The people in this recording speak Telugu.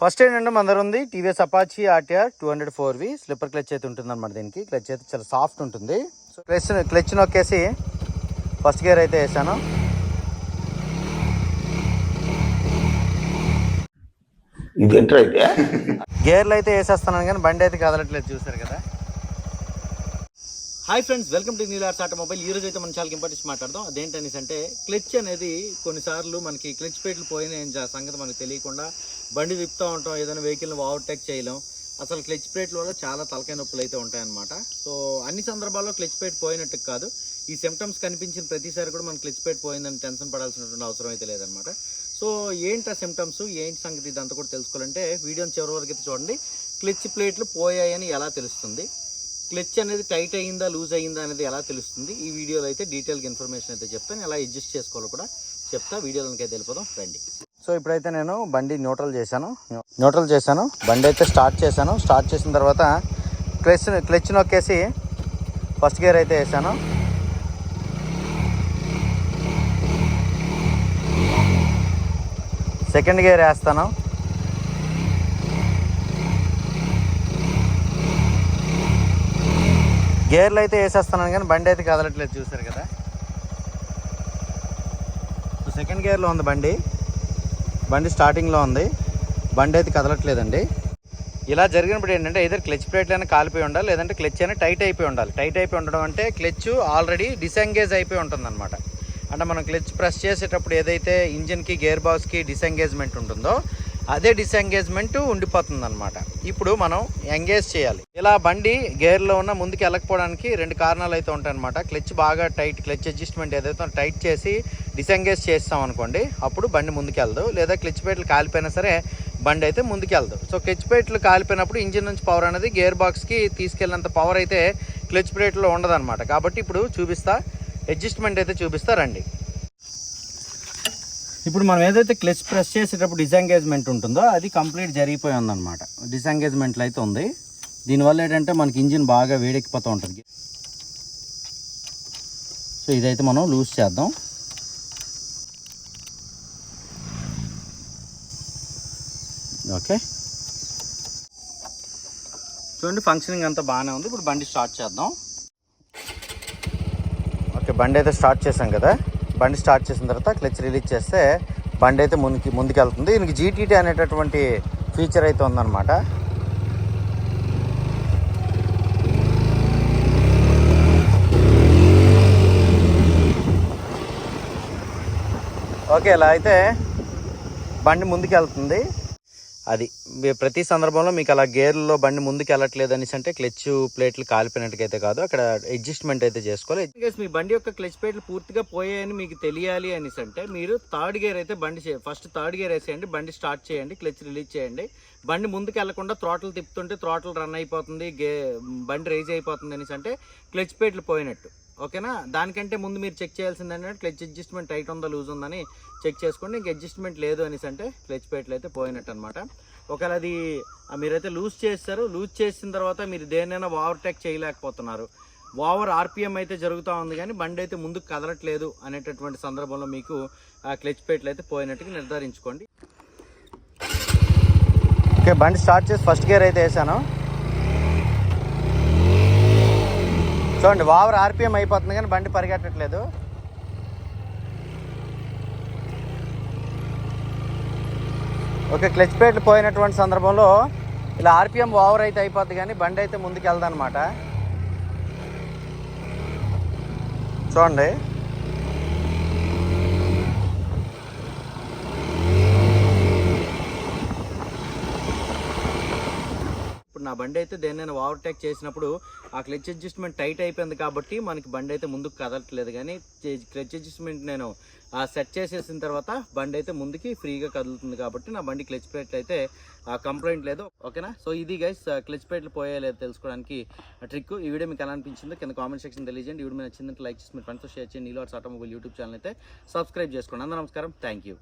ఫస్ట్ ఏంటంటే మన దగ్గర ఉంది TVS Apache RTR two hundred four V. Slipper clutch అయితే ఉంటుంది అనమాట దీనికి. క్లచ్ అయితే చాలా సాఫ్ట్ ఉంటుంది. సో క్లచ్ క్లచ్ నొక్కేసి ఫస్ట్ గేర్ అయితే వేసాను. గేర్లు అయితే వేసేస్తున్నాను కానీ బండి అయితే కదలట్లేదు చూసారు కదా? Hi friends welcome to Newlars automobile ఈ రోజు అయితే మనం చాలా ఇంపార్టెన్స్ మాట్లాడదాం. అదేంటనేసి అంటే క్లచ్ అనేది కొన్నిసార్లు మనకి క్లచ్ ప్లేట్లు పోయిన సంగతి మనకు తెలియకుండా బండి తిప్పుతూ ఉంటాం ఏదైనా వెహికల్ని ఓవర్టేక్ చేయలేం. అసలు క్లచ్ ప్లేట్ల వల్ల చాలా తలకాయ నొప్పులు అయితే ఉంటాయన్నమాట. సో అన్ని సందర్భాల్లో క్లచ్ ప్లేట్ పోయినట్టు కాదు. ఈ సిమ్టమ్స్ కనిపించిన ప్రతిసారి కూడా మనం క్లచ్ ప్లేట్ పోయిందని టెన్షన్ పడాల్సినటువంటి అవసరం అయితే లేదనమాట సో ఏంటి ఆ సిమ్టమ్స్ ఏంటి సంగతి? ఇదంతా కూడా తెలుసుకోవాలంటే వీడియోని చివరి వరకు అయితే చూడండి. క్లచ్ ప్లేట్లు పోయాయని ఎలా తెలుస్తుంది? క్లచ్ అనేది టైట్ అయ్యిందా లూజ్ అయ్యిందా అనేది ఎలా తెలుస్తుంది? ఈ వీడియోలో అయితే డీటెయిల్గా ఇన్ఫర్మేషన్ అయితే చెప్తాను ఎలా అడ్జస్ట్ చేసుకోవాలో కూడా చెప్తా. వీడియోలోకి అయితే వెళ్ళిపోదాం. రండి. సో ఇప్పుడైతే నేను బండి న్యూట్రల్ చేశాను. న్యూట్రల్ చేశాను. బండి అయితే స్టార్ట్ చేశాను. స్టార్ట్ చేసిన తర్వాత క్లచ్ క్లచ్ నొక్కేసి ఫస్ట్ గేర్ అయితే వేసాను సెకండ్ గేర్ వేస్తాను. గేర్లు అయితే వేసేస్తున్నాను కానీ బండి అయితే కదలట్లేదు చూసారు కదా? సెకండ్ గేర్లో ఉంది బండి. బండి స్టార్టింగ్లో ఉంది. బండి అయితే కదలట్లేదండి. ఇలా జరిగినప్పుడు ఏంటంటే ఇద్దరు క్లచ్ ప్లేట్ అయినా కాలిపోయి ఉండాలి లేదంటే క్లచ్ అయినా టైట్ అయిపోయి ఉండాలి. టైట్ అయిపోయి ఉండడం అంటే క్లచ్ ఆల్రెడీ డిసెంగేజ్ అయిపోయి ఉంటుంది అనమాట అంటే మనం క్లచ్ ప్రెస్ చేసేటప్పుడు ఏదైతే ఇంజిన్కి గేర్ బాక్స్కి డిసెంగేజ్మెంట్ ఉంటుందో అదే డిసెంగేజ్మెంట్ ఉండిపోతుంది అనమాట ఇప్పుడు మనం ఎంగేజ్ చేయాలి. ఇలా బండి గేర్లో ఉన్న ముందుకు వెళ్ళకపోవడానికి రెండు కారణాలు అయితే ఉంటాయన్నమాట. క్లచ్ బాగా టైట్ క్లచ్ అడ్జస్ట్మెంట్ ఏదైతే టైట్ చేసి డిసెంగేజ్ చేస్తాం అనుకోండి అప్పుడు బండి ముందుకెళ్ళదు లేదా క్లచ్ పేట్లు కాలిపోయినా సరే బండి అయితే ముందుకెళ్ళదు సో క్లచ్ ప్లేట్లు కాలిపోయినప్పుడు ఇంజిన్ నుంచి పవర్ అనేది గేర్ బాక్స్కి తీసుకెళ్ళినంత పవర్ అయితే క్లచ్ ప్లేట్లో ఉండదన్నమాట. కాబట్టి ఇప్పుడు చూపిస్తా అడ్జస్ట్మెంట్ అయితే చూపిస్తా రండి. ఇప్పుడు మనం ఏదైతే క్లచ్ ప్రెస్ చేసేటప్పుడు డిసెంగేజ్మెంట్ ఉంటుందో అది కంప్లీట్ జరిగిపోయి ఉందన్నమాట. డిసెంగేజ్మెంట్లు అయితే ఉంది. దీనివల్ల ఏంటంటే మనకి ఇంజిన్ బాగా వేడెక్కిపోతూ ఉంటుంది. సో ఇదైతే మనం లూజ్ చేద్దాం. ఓకే. చూడండి ఫంక్షనింగ్ అంతా బాగానే ఉంది. ఇప్పుడు బండి స్టార్ట్ చేద్దాం. ఓకే బండి అయితే స్టార్ట్ చేసాం కదా. బండి స్టార్ట్ చేసిన తర్వాత క్లచ్ రిలీజ్ చేస్తే బండి అయితే ముందుకి ముందుకు వెళ్తుంది దీనికి జీటీటీ అనేటటువంటి ఫీచర్ అయితే ఉందన్నమాట. ఓకే ఇలా అయితే బండి ముందుకు వెళ్తుంది అది. ప్రతి సందర్భంలో మీకు అలా గేర్లో బండి ముందుకు వెళ్ళట్లేదు అనేసి అంటే క్లచ్ ప్లేట్లు కాలిపోయినట్టుకైతే కాదు. అక్కడ అడ్జస్ట్మెంట్ అయితే చేసుకోవాలి. మీ బండి యొక్క క్లచ్ ప్లేట్లు పూర్తిగా పోయాయని మీకు తెలియాలి అనేసి అంటే మీరు థర్డ్ గేర్ అయితే బండి ఫస్ట్ థర్డ్ గేర్ వేసేయండి బండి స్టార్ట్ చేయండి క్లచ్ రిలీజ్ చేయండి. బండి ముందుకు వెళ్ళకుండా థ్రాటిల్ తిప్పుతుంటే థ్రాటిల్ రన్ అయిపోతుంది గే బండి రైజ్ అయిపోతుంది అనేసి అంటే క్లచ్ ప్లేట్లు పోయినట్టు. ఓకేనా? దానికంటే ముందు మీరు చెక్ చేయాల్సింది ఏంటంటే క్లచ్ అడ్జస్ట్మెంట్ టైట్ ఉందా లూజ్ ఉందని చెక్ చేసుకోండి. ఇంక అడ్జస్ట్మెంట్ లేదు అనేసి అంటే క్లచ్ ప్లేట్లు అయితే పోయినట్టు అనమాట ఒకవేళ అది మీరైతే లూజ్ చేస్తారు. లూజ్ చేసిన తర్వాత మీరు దేనైనా ఓవర్టేక్ చేయలేకపోతున్నారు. ఓవర్ ఆర్పిఎం అయితే జరుగుతూ ఉంది కానీ బండి అయితే ముందుకు కదలట్లేదు అనేటటువంటి సందర్భంలో మీకు ఆ క్లచ్ ప్లేట్లు అయితే పోయినట్టుగా నిర్ధారించుకోండి. ఓకే బండి స్టార్ట్ చేసి ఫస్ట్ గేర్ అయితే వేసాను. చూడండి ఓవర్ ఆర్పిఎం అయిపోతుంది కానీ బండి పరిగెట్టట్లేదు. ఓకే క్లచ్ ప్లేట్లు పోయినటువంటి సందర్భంలో ఇలా ఆర్పిఎం ఓవర్ అయితే అయిపోద్ది కానీ బండి అయితే ముందుకు వెళ్దనమాట చూడండి. నా బండి అయితే దేన్నైనా ఓవర్టేక్ చేసినప్పుడు ఆ క్లచ్ అడ్జస్ట్మెంట్ టైట్ అయిపోయింది కాబట్టి మనకి బండి అయితే ముందుకు కదలట్లేదు కానీ క్లచ్ అడ్జస్ట్మెంట్ నేను సెట్ చేసేసిన తర్వాత బండి అయితే ముందుకి ఫ్రీగా కదులుతుంది కాబట్టి నా బండి క్లచ్ ప్లేట్లు అయితే కంప్లైంట్ లేదు. ఓకేనా? సో ఇది గైస్ క్లచ్ ప్లేట్లు పోయేలేదు తెలుసుకోవడానికి ట్రిక్ ఈ వీడియో మీకు ఎలా అనిపించిందో కింద కామెంట్ సెక్షన్ తెలియజేయండి. ఈ వీడియో మీకు నచ్చిందంటే లైక్ చేసి మీ ఫ్రెండ్స్తో షేర్ చేయండి. నీలో ఆటోమొబైల్ యూట్యూబ్ ఛానల్ అయితే సబ్స్క్రైబ్ చేసుకోండి. అందరూ నమస్కారం. Thank you